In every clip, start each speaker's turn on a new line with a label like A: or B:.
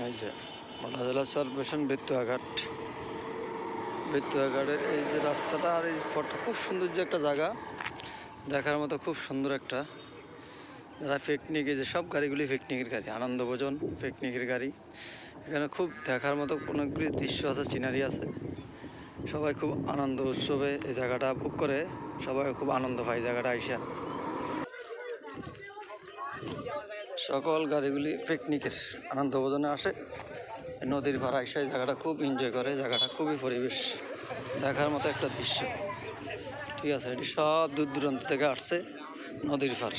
A: এই যে মালদা জেলা কর্পোরেশন বেতুয়াঘাট বেতুয়াঘাটের এই যে রাস্তাটা আর এই ফটো খুব সুন্দর যে একটা জায়গা, দেখার মতো খুব সুন্দর একটা। যারা পিকনিক যে সব গাড়িগুলি পিকনিকের গাড়ি, আনন্দভোজন পিকনিকের গাড়ি। এখানে খুব দেখার মতো অনেকগুলি দৃশ্য আছে সিনারি আছে। সবাই খুব আনন্দ উৎসবে এই জায়গাটা বুক করে, সবাই খুব আনন্দ পায় জায়গাটা আইসা। সকল গাড়িগুলি পিকনিকের আনন্দ ভোজনে আসে নদীর ভাড়া এসে জায়গাটা খুব এনজয় করে জায়গাটা খুবই পরিবেশ। দেখার মতো একটা দৃশ্য। ঠিক আছে, এটি সব দূর দূরান্ত থেকে আসছে নদীর পাড়।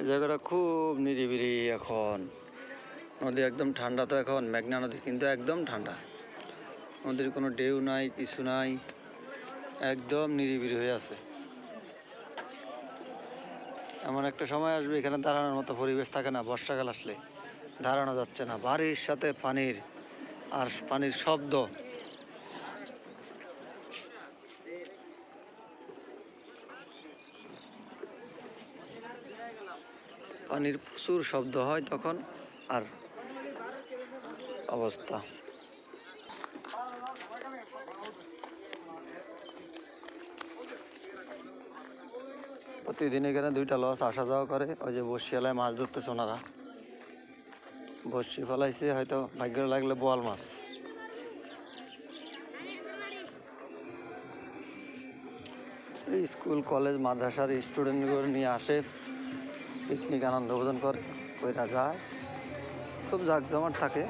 A: জায়গাটা খুব নিরিবিলি এখন। নদী একদম ঠান্ডা তো এখন, মেঘনা নদী কিন্তু একদম ঠান্ডা। নদীর কোনো ঢেউ নাই, কিছু নাই, একদম নিরিবিলি হয়ে আছে। এমন একটা সময় আসবে এখানে দাঁড়ানোর মতো পরিবেশ থাকে না, বর্ষাকাল আসলে। দাঁড়ানো যাচ্ছে না, বাড়ির সাথে পানির আর পানির শব্দ। পানির প্রচুর শব্দ হয় তখন, আর অবস্থা। প্রতিদিন এখানে দুইটা লস, আসা যাওয়া করে, ওই যে বসিয়ালায় মাছ ধরতেছে ওনারা। বসি ফেলাইছে, হয়তো ভাগ্য লাগলে বোয়াল মাছ। স্কুল, কলেজ, মাদ্রাসার স্টুডেন্টগুলো নিয়ে আসে। পিকনিক আনন্দ ভোজন করে, কইরা যায়। খুব জাঁকজমাট থাকে।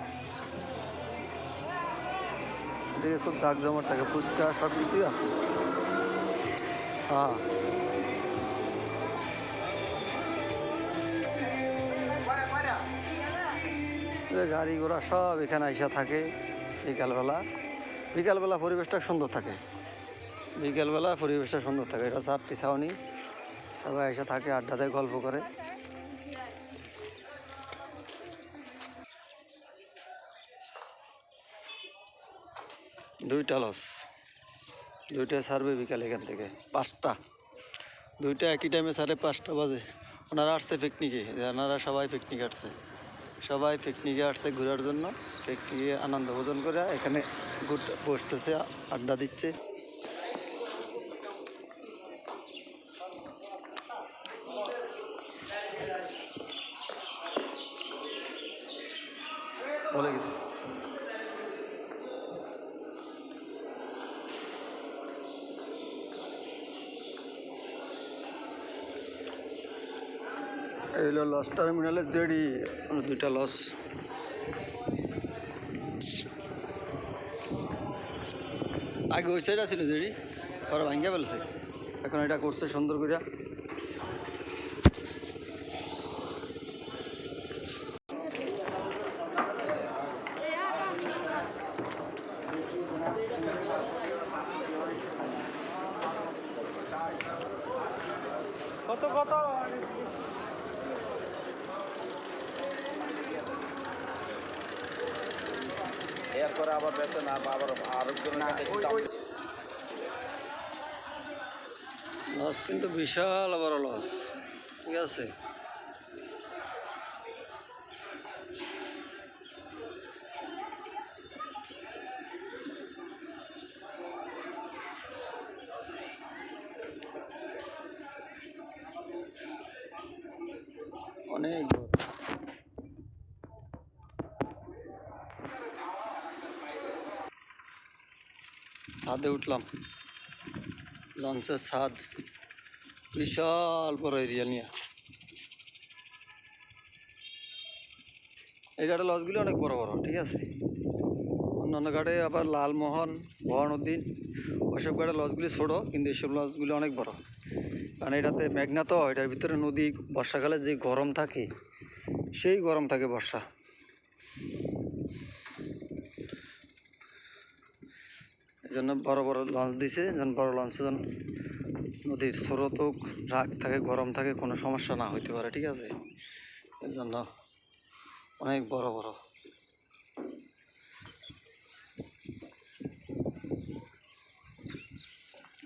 A: এদিকে খুব জাঁকজমাট থাকে, ফুচকা সব কিছুই আছে। হ্যাঁ। গাড়ি ঘোড়া সব এখানে আইসা থাকে বিকালবেলা। বিকালবেলা পরিবেশটা সুন্দর থাকে। বিকালবেলা পরিবেশটা সুন্দর থাকে, এটা চারটি ছাউনি। সবাই এসে থাকে, আড্ডা দেয়, গল্প করে। দুইটা লস দুইটা ছাড়বে বিকাল এখান থেকে, পাঁচটা। দুইটা একই টাইমে সাড়ে পাঁচটা বাজে। ওনারা আসছে পিকনিকে ওনারা সবাই পিকনিক আসছে। সবাই পিকনিকে আসছে ঘোরার জন্য পিকনিকে আনন্দ ভোজন করে, এখানে বসতেছে, আড্ডা দিচ্ছে বলে গেছে এই লস টার্মিনালের জেডি দুইটা লস আগে ওই সাইড ছিল জেডি ওরা ভাঙ্গা ফেলছে। এখন এটা করছে সুন্দর করে কত কত?
B: এরপরে আবার আবার আরেকজনের কাছে
A: লস কিন্তু বিশাল বড় লস ঠিক আছে? অনেক ছাদে উঠলাম। লঞ্চের ছাদ। বিশাল বড় এরিয়া নিয়ে। এই ঘাটে লজগুলি অনেক বড় বড়, ঠিক আছে? অন্যান্য ঘাটে আবার লালমোহন ভবানুদ্দিন ওসব ঘাটে লজগুলি ছোটো, কিন্তু এইসব লজগুলি অনেক বড়। কারণ এটাতে মেঘনা তো, এটার ভিতরে নদী, বর্ষাকালে যে গরম থাকে, সেই গরম থাকে বর্ষা। জন্য বড় বড় লঞ্চ দিছে, যেন বড় লঞ্চ যেন নদীর স্রোত হোক, রাগ থাকে, গরম থাকে, কোনো সমস্যা না হইতে পারে, ঠিক আছে? এর জন্য অনেক বড় বড়।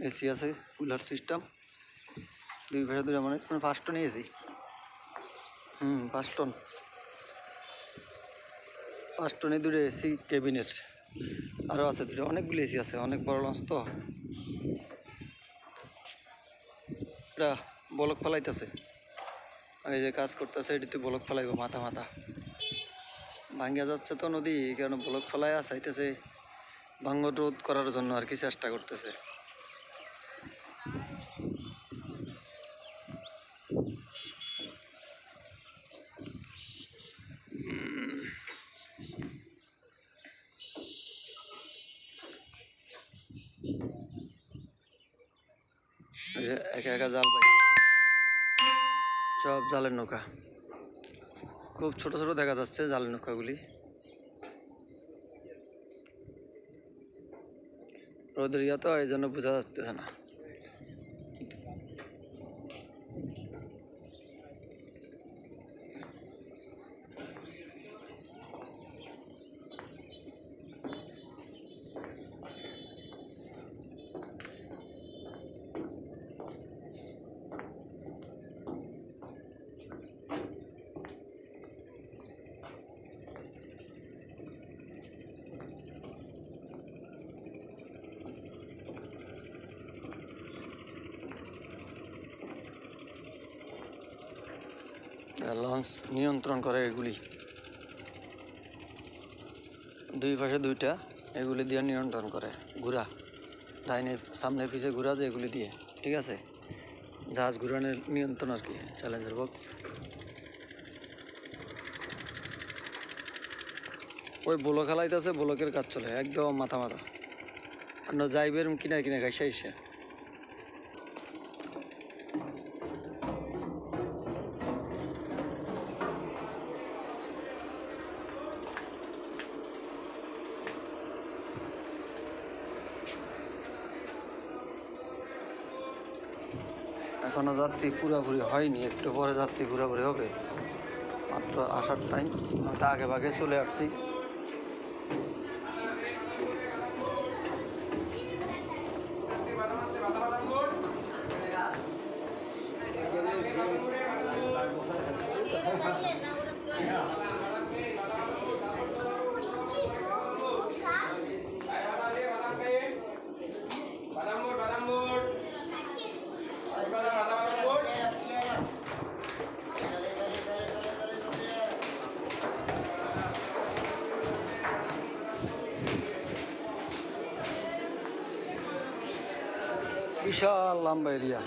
A: এসি আছে কুলার সিস্টেম দুই ভাষা দুই মানে মানে পাঁচ টন এসি হুম, পাঁচ টন পাঁচ টনে দুটো এসি কেবিনেট আরও আছে দুটো, অনেকগুলি এসি আছে, অনেক বড় লঞ্চ তো। এটা বলক ফেলাইতেছে। এই যে কাজ করতেছে, এটিতে বলক ফেলাইব, মাথা মাথা। ভাঙ্গিয়া যাচ্ছে তো নদী কারণে বলক ফেলাইয়া চাইতেছে। ভাঙ্গ রোধ করার জন্য আর কি চেষ্টা করতেছে এই যে একা একা জাল পাই। সব জালের নৌকা। খুব ছোট ছোট দেখা যাচ্ছে জালের নৌকাগুলি। রোদের ইয়া তো এই জন্য বোঝা যাচ্ছে না। লঞ্চ নিয়ন্ত্রণ করে এগুলি। দুই পাশে দুইটা, এগুলি দিয়ে নিয়ন্ত্রণ করে ঘোরা ডাইনে সামনে পিছে ঘোরা যে এগুলি দিয়ে, ঠিক আছে? জাহাজ ঘুরানোর নিয়ন্ত্রণ আর কি চ্যালেঞ্জের বক্স ওই বোলো খেলাইতেছে বোলকের কাজ চলে, একদম মাথা মাথা। অন্য যাইবের কিনা কিনা খাইসা এখনও যাত্রী পুরোপুরি হয়নি, একটু পরে যাত্রী পুরোপুরি হবে। মাত্র আসার টাইম আগে ভাগে চলে আসছি। বিশাল লম্বা এরিয়া